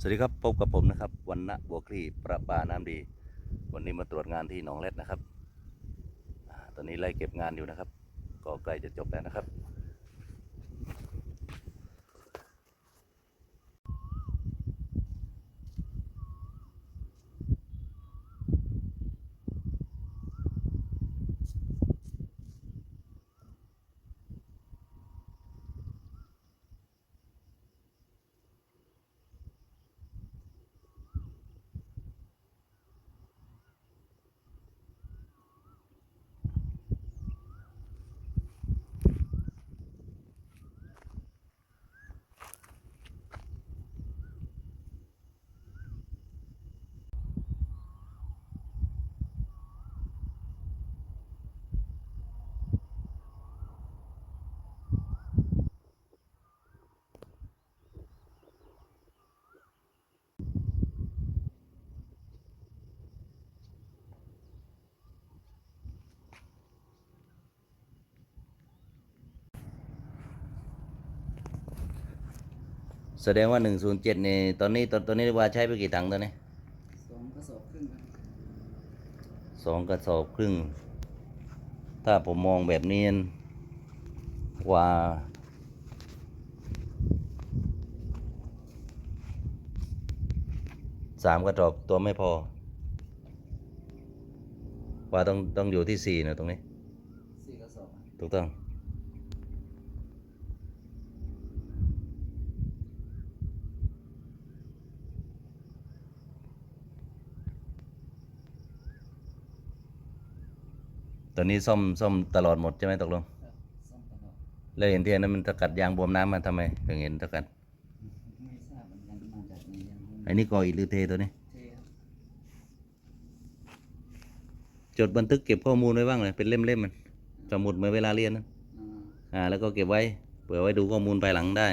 สวัสดีครับพบกับผมนะครับวันณะบัวคลีประปาน้ำดี วันนี้มาตรวจงานที่หนองเล็ดนะครับ ตอนนี้ไล่เก็บงานอยู่นะครับ ก็ใกล้จะจบแล้วนะครับ แสดงว่า107นี่ตอนนี้ตอนตอนนี้ว่าใช้ไปกี่ถังตอนนี้สองกระสอบครึ่งครับสองกระสอบครึ่ง ถ้าผมมองแบบนี้ว่าสามกระสอบตัวไม่พอ ว่าต้องต้องอยู่ที่สี่นะตรงนี้ สี่กระสอบอะถูกต้อง ตอนนี้ซ่อมซ่อมตลอดหมดใช่ไหมตกลงซ่อมตลอดแล้วเห็นทียนนั้นมันสกัดยางบวมน้ำมาทำไมถึงเห็นสกัดไม่ทราบเหมือนกันมาจากไหนยังไอ้นี่ก่ออิฐหรือเทตัวนี้ เทครับจดบันทึกเก็บข้อมูลไว้บ้างเลยเป็นเล่มๆมันสมุดเหมือนเวลาเรียนนะอ่าอ่าแล้วก็เก็บไว้เผื่อไว้ดูข้อมูลภายหลังได้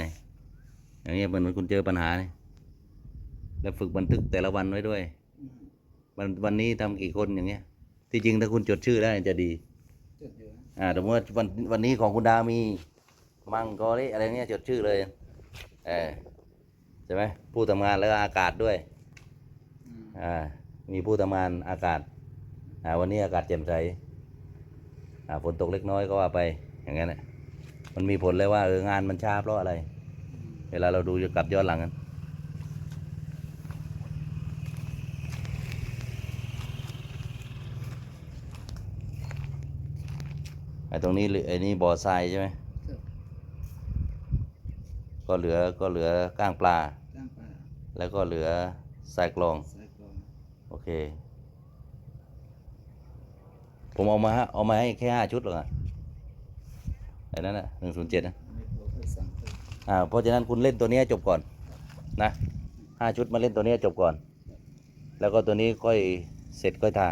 อย่างเงี้ยเหมือนคุณเจอปัญหาเนี่ยแล้วฝึกบันทึกแต่ละวันไว้ด้วย อืมวันวันนี้ทำกี่คนอย่างเงี้ย ที่จริงถ้าคุณจดชื่อได้จะดี จดอยู่นะอ่าสมมติว่าวันวันนี้ของคุณดามีมังกรอะไรเงี้ยจดชื่อเลย เออใช่ไหมผู้ทำงานแล้วก็อากาศด้วย อืมอ่า มีผู้ทำงานอากาศ อ่า วันนี้อากาศแจ่มใส อ่า ฝนตกเล็กน้อยก็ว่าไป อย่างนั้นแหละมันมีผลเลยว่าเอองานมันช้าเพราะอะไรอืมเวลาเราดูจะกลับย้อนหลังกัน อ้ตรงนี้เหลือไอ้นี่บ่อทรายใช่ไหมครับก็เหลือก็เหลือก้างปลา ก้างปลา แล้วก็เหลือทรายกรองสายกรอง โอเค ผมเอามาฮะเอามาให้แค่ห้าชุดหรอกอะไอ้นั่นน่ะหนึ่งศูนย์เจ็ดนะไม่พอค่อยสั่งเพิ่มอ่าเพราะฉะนั้นคุณเล่นตัวเนี้ยจบก่อนนะห้าชุดมาเล่นตัวเนี้ยจบก่อน แล้วก็ตัวนี้ค่อยเสร็จค่อยทา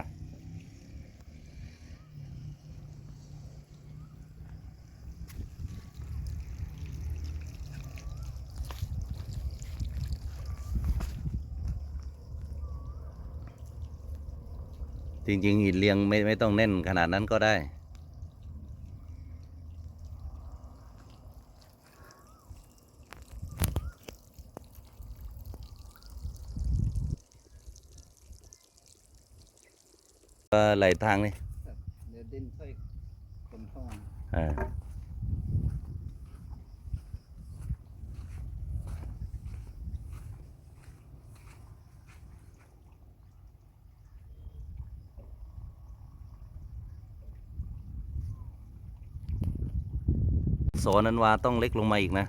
จริงๆหินเรียงไม่ไม่ต้องแน่นขนาดนั้นก็ได้ ก็ไหลทางนี่ครับเดี๋ยวดินค่อยคนเข้ามาอ่า โซนนั้นวาต้องเล็กลงมาอีกนะ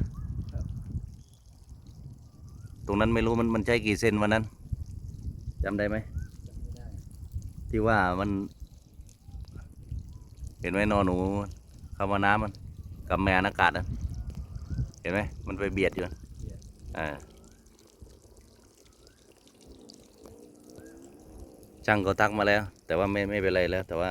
ตรงนั้นไม่รู้มันมันใช้กี่เซนวันนั้นจำได้ไหมไม่ได้ที่ว่ามัน เห็นไหมนอนหนูเข้ามาน้ำมันกับแม่อากาศนะเห็นไหมมันไปเบียดอยู่อ่าช่างก็ทักมาแล้ว แต่ว่าไม่ไม่เป็นไรแล้ว แต่ว่า